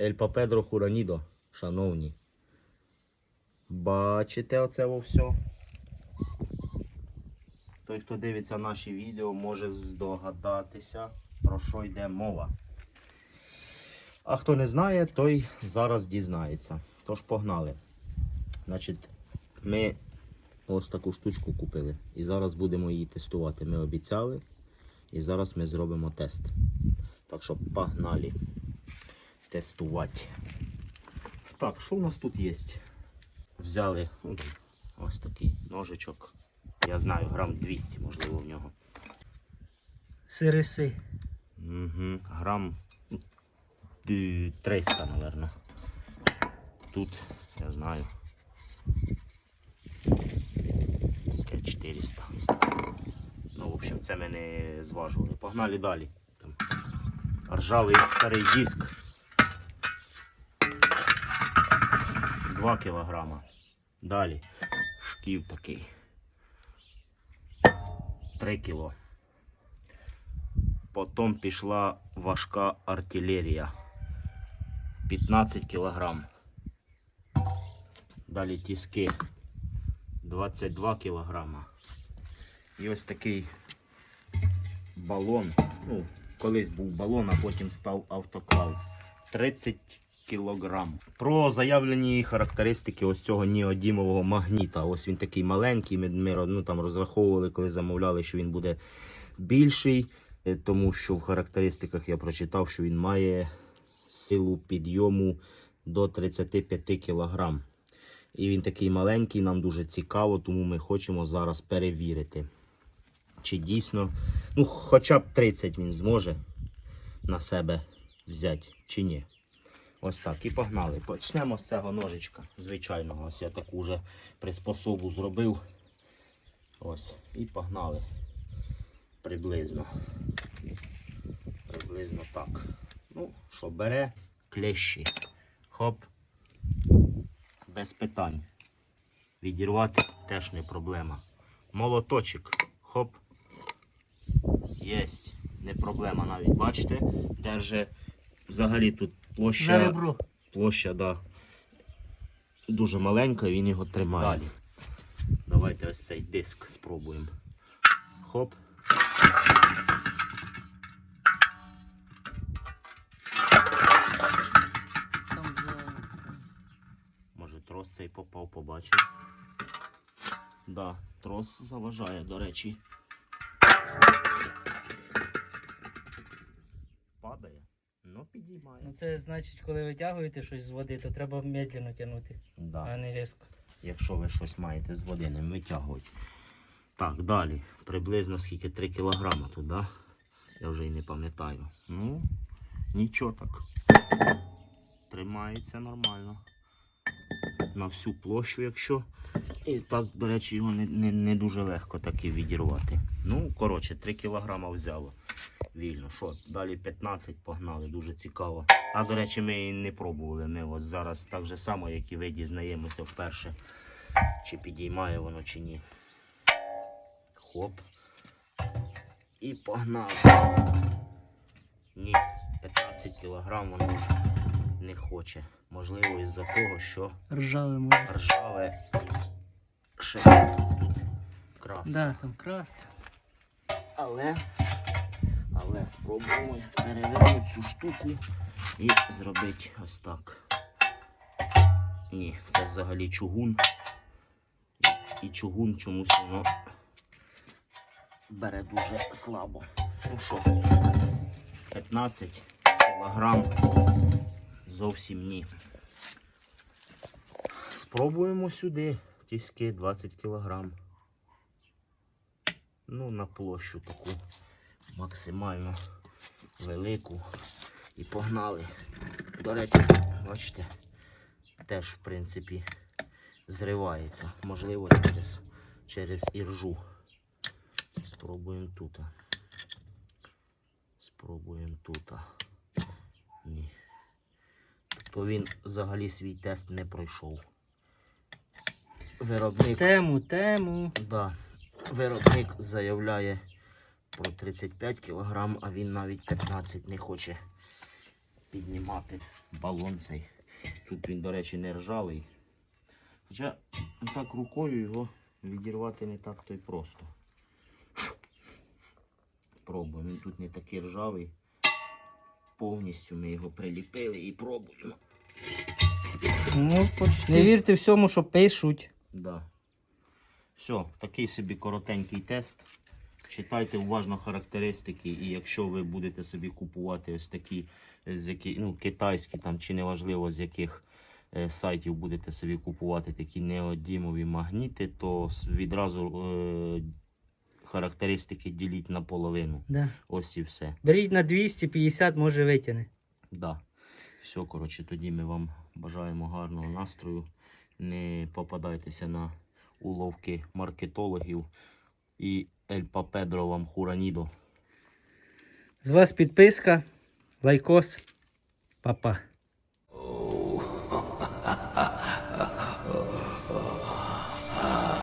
Ель Папедро Хуранідо, шановні. Бачите оце все? Той, хто дивиться наші відео, може здогадатися, про що йде мова. А хто не знає, той зараз дізнається. Тож погнали. Значить, ми ось таку штучку купили. І зараз будемо її тестувати. Ми обіцяли. І зараз ми зробимо тест. Так що погнали тестувати. Так, що у нас тут є? Взяли ось такий ножичок. Я знаю, грам 200, можливо, в нього. Сириси. Угу. Грам 300, напевно. Тут, я знаю. 400. Ну, в общем, це ми не зважували. Погнали далі. Там ржавий старий диск. 2 кілограма. Далі. Шків такий. 3 кіло. Потім пішла важка артилерія. 15 кілограм. Далі тіски 22 кілограма. І ось такий балон. Ну, колись був балон, а потім став автоклав. 30 кілограм. Про заявлені характеристики ось цього неодімового магніта. Ось він такий маленький. Ми, ну, там розраховували, коли замовляли, що він буде більший. Е, Тому що в характеристиках я прочитав, що він має силу підйому до 35 кг. І він такий маленький, нам дуже цікаво, тому ми хочемо зараз перевірити, чи дійсно, ну, хоча б 30 він зможе на себе взяти, чи ні. Ось так, і погнали. Почнемо з цього ножичка звичайного. Ось я таку вже приспособу зробив. Ось, і погнали. Приблизно. Приблизно так. Ну, що, бере клещі. Хоп. Без питань. Відірвати теж не проблема. Молоточок. Хоп. Єсть. Не проблема навіть. Бачите, держи взагалі тут площа. На ребро. Площа, да. Дуже маленька, він його тримає. Далі. Давайте ось цей диск спробуємо. Хоп. Там за... Може трос цей попав, побачив. Да, трос заважає, до речі. Підіймає. Ну це значить, коли витягуєте щось з води, то треба медленно тягнути, Да. а не різко. Якщо ви щось маєте з води, не витягувати. Так, далі. Приблизно скільки 3 кілограма тут, да? Я вже і не пам'ятаю. Ну, нічого так. Тримається нормально. На всю площу, якщо. І так, до речі, його не, не, не дуже легко таки відірвати. Ну, коротше, 3 кілограма взяло. Вільно. Що, далі 15 погнали, дуже цікаво. А до речі, ми і не пробували. Ми ось зараз так же само, як і ви дізнаємося вперше, чи підіймає воно чи ні. Хоп. І погнали. Ні, 15 кілограм воно не хоче. Можливо, із-за того, що Ржаве може. ржаве ще тут красно. Да, там краска. Але, але спробуємо перевернути цю штуку і зробити ось так. Ні, це взагалі чугун. І, чугун чомусь воно бере дуже слабо. Ну що, 15 кілограм зовсім ні. Спробуємо сюди тіски 20 кілограм. Ну, на площу таку максимально велику. І погнали. До речі, бачите, теж, в принципі, зривається. Можливо, через, через іржу. Спробуємо тут. Спробуємо тут. Ні. То він взагалі свій тест не пройшов. Виробник. Тему, тему. Да. Виробник заявляє про 35 кг, а він навіть 15 не хоче піднімати балон цей. Тут він, до речі, не ржавий. Хоча так рукою його відірвати не так то й просто. Пробуємо. Він тут не такий ржавий. Повністю ми його приліпили і пробуємо. Ну, Не вірте всьому, що пишуть. Да. Все, такий собі коротенький тест. Читайте уважно характеристики, і якщо ви будете собі купувати ось такі, е, з які, ну, китайські там, чи неважливо з яких е, сайтів будете собі купувати такі неодімові магніти, то відразу е, характеристики діліть на половину. Да. Ось і все. Беріть на 250, може витягне. Да. Все, коротше, тоді ми вам бажаємо гарного настрою. Не попадайтеся на уловки маркетологів. І Ель Папедро вам хуранідо. З вас підписка, лайкос. Па-па.